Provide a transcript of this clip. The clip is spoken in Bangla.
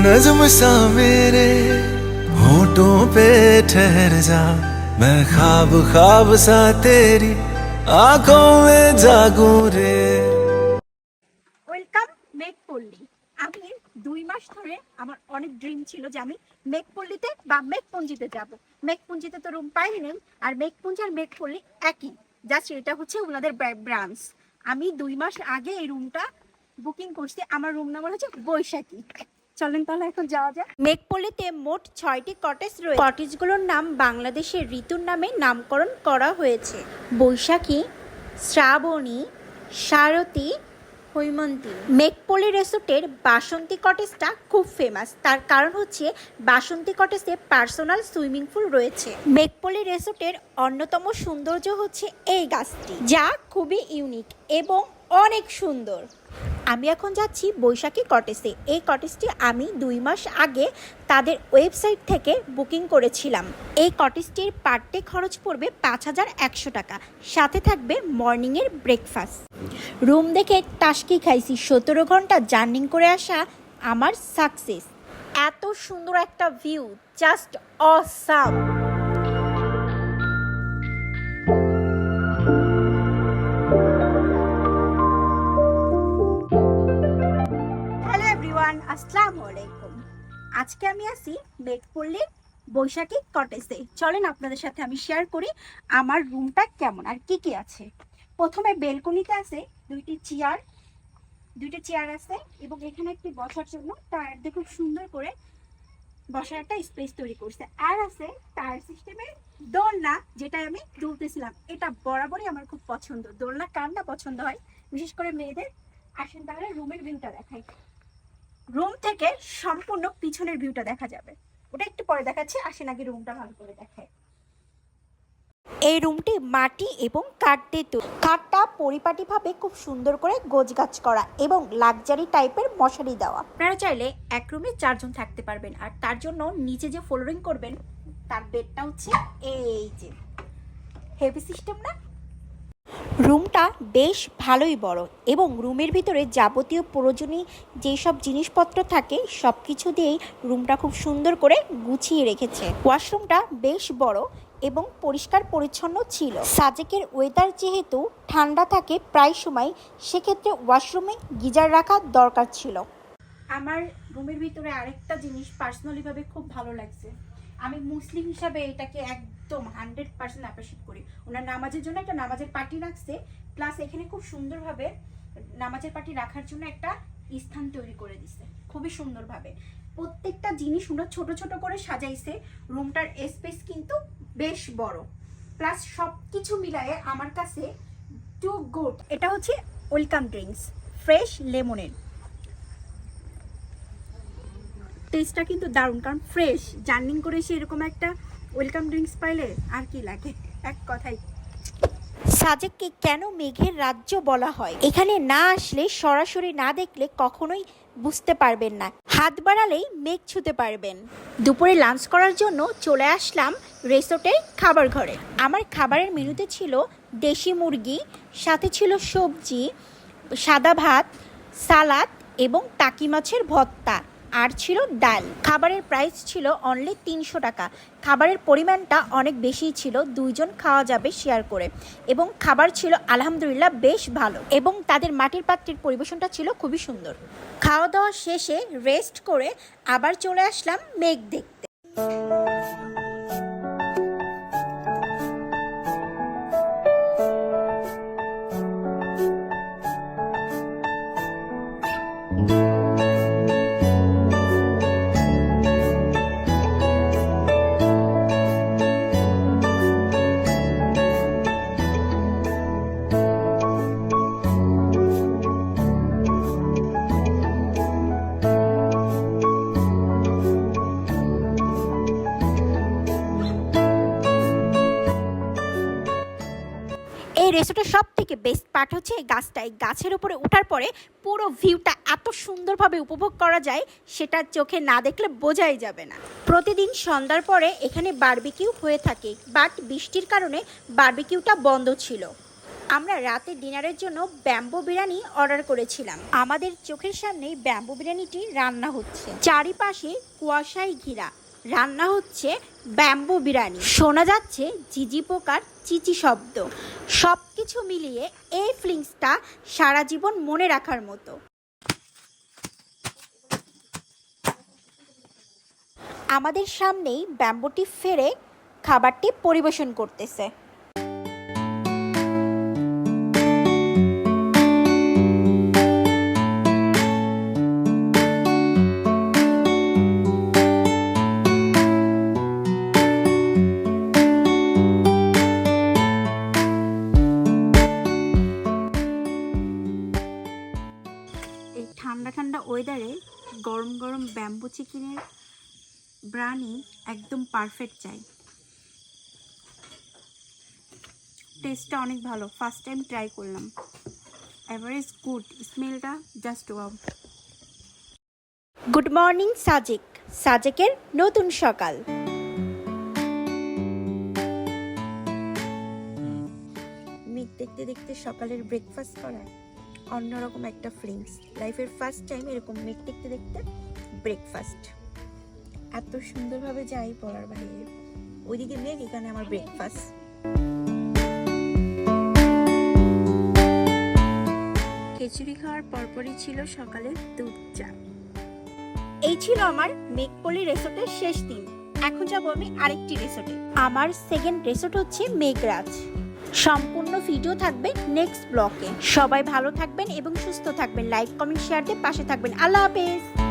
नज्म सा मेरे होठों पे ठहर जा मैं ख्वाब ख्वाब सा तेरी आंखों में जागूं रे ওয়েলকাম মেঘপল্লী আমি দুই মাস ধরে আমার অনেক ড্রিম ছিল যে আমি মেঘপল্লীতে বা মেঘপুঞ্জিতে যাব মেঘপুঞ্জিতে তো রুম পাইনি আর মেঘপুঞ্জি আর মেঘপল্লী একই জাস্ট এটা হচ্ছে ওনাদের ব্রাঞ্চ আমি দুই মাস আগে এই রুমটা বুকিং করছি আমার রুম নাম্বার হচ্ছে বৈশাখী চলেন তাহলে এখন যাওয়া যাক। মেঘপল্লীতে মোট ছয়টি কটেজ রয়েছে কটেজগুলোর নাম বাংলাদেশের ঋতুর নামে নামকরণ করা হয়েছে। বৈশাখী, শ্রাবণী সারথী হৈমন্তী। মেঘপল্লী রেসোর্টের বাসন্তী কটেজটা খুব ফেমাস তার কারণ হচ্ছে বাসন্তী কটেজে পার্সোনাল সুইমিং পুল রয়েছে। মেঘপল্লী রেসোর্টের অন্যতম সৌন্দর্য হচ্ছে এই গাছটি, যা খুবই ইউনিক এবং অনেক সুন্দর। আমি এখন যাচ্ছি বৈশাখী কটেজে এই কটেজটি আমি দুই মাস আগে তাদের ওয়েবসাইট থেকে বুকিং করেছিলাম। এই কটেজটির পার ডে খরচ পড়বে পাঁচ হাজার একশো টাকা। সাথে থাকবে মর্নিংয়ের ব্রেকফাস্ট রুম দেখে টাসকি খাইছি। সতেরো ঘণ্টা জার্নিং করে আসা আমার সাকসেস এত সুন্দর একটা ভিউ জাস্ট অসাম আসসালামু আলাইকুম আজকে আমি আছি মেঘপল্লীর বৈশাখী কটেজে। চলেন আপনাদের সাথে আমি শেয়ার করি আমার রুমটা কেমন আর কি কি আছে। প্রথমে বেলকনিতে আছে দুইটি চেয়ার দুইটি চেয়ার আছে এবং এখানে একটি বসার জন্য টায়ার দিয়ে খুব সুন্দর করে বসার একটা স্পেস তৈরি করছে। আর আছে টায়ার সিস্টেমের দোলনা যেটা আমি দুলতেছিলাম। এটা বরাবরই আমার খুব পছন্দ। দোলনা কার না পছন্দ হয়? বিশেষ করে মেয়েদের আসেন তাহলে রুমের ভিউটা দেখাই। রুম থেকে সম্পূর্ণ পিছনের ভিউটা দেখা যাবে। ওটা একটু পরে দেখাচ্ছি, আসেন আগে রুমটা ভালো করে দেখায় এই রুমটি মাটি এবং কাঠ দিয়ে তৈরি। কাঠটা পরিপাটিভাবে খুব সুন্দর করে গোছগাছ করা এবং লাক্সারি টাইপের মশারি দেওয়া। আপনারা চাইলে এক রুমে চারজন থাকতে পারবেন আর তার জন্য নিচে যে ফ্লোরিং করবেন, তার বেডটা হচ্ছে এই যে। হেভি সিস্টেম না? রুমটা বেশ ভালোই বড় এবং রুমের ভিতরে যাবতীয় প্রয়োজনীয় যেসব জিনিসপত্র থাকে সব কিছু দিয়েই রুমটা খুব সুন্দর করে গুছিয়ে রেখেছে। ওয়াশরুমটা বেশ বড় এবং পরিষ্কার পরিচ্ছন্ন ছিল। সাজেকের ওয়েদার যেহেতু ঠান্ডা থাকে প্রায় সময়, সেক্ষেত্রে ওয়াশরুমে গিজার রাখা দরকার ছিল। আমার রুমের ভিতরে আরেকটা জিনিস পার্সোনালিভাবে খুব ভালো লাগছে। আমি মুসলিম হিসাবে এটাকে একদম হান্ড্রেড পার্সেন্ট অ্যাপ্রিসিয়েট করি। ওনার নামাজের জন্য একটা নামাজের পার্টি রাখছে প্লাস এখানে খুব সুন্দরভাবে নামাজের পার্টি রাখার জন্য একটা স্থান তৈরি করে দিছে, খুবই সুন্দরভাবে। প্রত্যেকটা জিনিস ওনার ছোট ছোট করে সাজাইছে, রুমটার স্পেস কিন্তু বেশ বড়। প্লাস সব কিছু মিলায়ে আমার কাছে টু গুড এটা হচ্ছে ওয়েলকাম ড্রিঙ্কস ফ্রেশ লেমনের টেস্টটা কিন্তু দারুণ। কারণ ফ্রেশ জার্নিং করে এসে এরকম একটা ওয়েলকাম ড্রিঙ্কস পাইলে আর কি লাগে? এক কথাই সাজেককে কেন মেঘের রাজ্য বলা হয়? এখানে না আসলে, সরাসরি না দেখলে কখনোই বুঝতে পারবেন না। হাত বাড়ালেই মেঘ ছুতে পারবেন। দুপুরে লাঞ্চ করার জন্য চলে আসলাম রেসোর্টের খাবার ঘরে। আমার খাবারের মেনুতে ছিল দেশি মুরগি, সাথে ছিল সবজি, সাদা ভাত, সালাদ এবং টাকি মাছের ভর্তা। আর ছিল ডাল। খাবারের প্রাইস ছিল অনলি তিনশো টাকা। খাবারের পরিমাণটা অনেক বেশি ছিল, দুইজন খাওয়া যাবে শেয়ার করে। এবং খাবার ছিল আলহামদুলিল্লাহ বেশ ভালো। এবং তাদের মাটির পাত্রের পরিবেশনটা ছিল খুবই সুন্দর। খাওয়া দাওয়া শেষে রেস্ট করে আবার চলে আসলাম মেঘ দেখতে। এই রেসোর্টের সব থেকে বেস্ট পার্ট হচ্ছে এই গাছটা। এই গাছের উপরে ওঠার পরে পুরো ভিউটা এত সুন্দরভাবে উপভোগ করা যায়, সেটা চোখে না দেখলে বোঝাই যাবে না। প্রতিদিন সন্ধ্যার পরে এখানে বারবিকিউ হয়ে থাকে বাট বৃষ্টির কারণে বার্বিকিউটা বন্ধ ছিল। আমরা রাতে ডিনারের জন্য ব্যাম্বো বিরিয়ানি অর্ডার করেছিলাম। আমাদের চোখের সামনেই ব্যাম্বো বিরিয়ানিটি রান্না হচ্ছে। চারিপাশে কুয়াশায় ঘেরা। রান্না হচ্ছে ব্যাম্বু বিরিয়ানি। শোনা যাচ্ছে জিজি পোকার চিচি শব্দ। সব কিছু মিলিয়ে এই ফিলিংসটা সারা জীবন মনে রাখার মতো। আমাদের সামনেই ব্যাম্বুটি ফেরে খাবারটি পরিবেশন করতেছে। ঠান্ডা ঠান্ডা ওয়েদারে গরম গরম ব্যাম্বু চিকেনের ব্রানি একদম পারফেক্ট চাই। টেস্টটা অনেক ভালো। ফার্স্ট টাইম ট্রাই করলাম। এভারেজ গুড স্মেলটা just wow good morning Sajek সাজেকের নতুন সকাল। মেঘ দেখতে দেখতে সকালের ব্রেকফাস্ট করা। অন্যরকম একটা ফিলিংস লাইফের ফার্স্ট টাইম এরকম মেঘ দেখতে দেখতে ব্রেকফাস্ট এত সুন্দরভাবে যাই বলার বাইরে। ওইদিকে মেঘ, এখানে আমার ব্রেকফাস্ট খিচুড়ি খাওয়ার পরপরই ছিল সকালে দুধ চা। এই ছিল আমার মেঘপল্লী রেসোর্টের শেষ দিন। এখন যাব আমি আরেকটি রেসোর্টে। আমার সেকেন্ড রেসোর্ট হচ্ছে মেঘরাজ। সম্পূর্ণ ভিডিও থাকবে নেক্সট ব্লকে সবাই ভালো থাকবেন এবং সুস্থ থাকবেন। লাইক কমেন্ট শেয়ার দিয়ে পাশে থাকবেন। আল্লাহ হাফেজ।